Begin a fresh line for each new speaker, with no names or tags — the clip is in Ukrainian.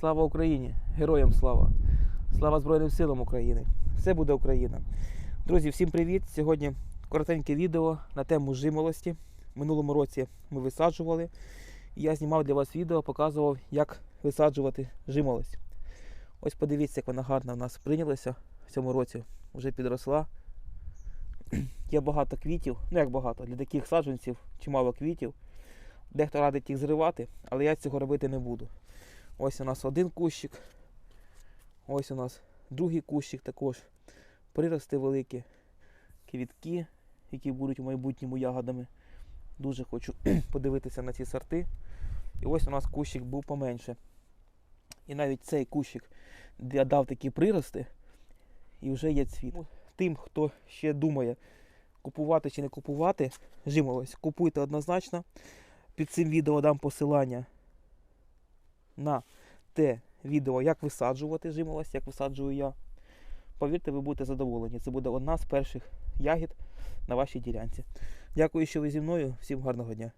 Слава Україні! Героям слава! Слава Збройним силам України! Все буде Україна! Друзі, всім привіт! Сьогодні коротеньке відео на тему жимолості. Минулому році ми висаджували. І я знімав для вас відео, показував, як висаджувати жимолость. Ось подивіться, як вона гарно в нас прийнялася в цьому році. Вже підросла. Є багато квітів, ну як багато, для таких саджанців чимало квітів. Дехто радить їх зривати, але я цього робити не буду. Ось у нас один кущик. Ось у нас другий кущик також. Прирости великі. Квітки, які будуть у майбутньому ягодами. Дуже хочу подивитися на ці сорти. І ось у нас кущик був поменше. І навіть цей кущик де дав такі прирости, і вже є цвіт. Тим, хто ще думає, купувати чи не купувати, жимолось, купуйте однозначно. Під цим відео дам посилання на те відео, як висаджувати жимолость, як висаджую я. Повірте, ви будете задоволені. Це буде одна з перших ягід на вашій ділянці. Дякую, що ви зі мною. Всім гарного дня.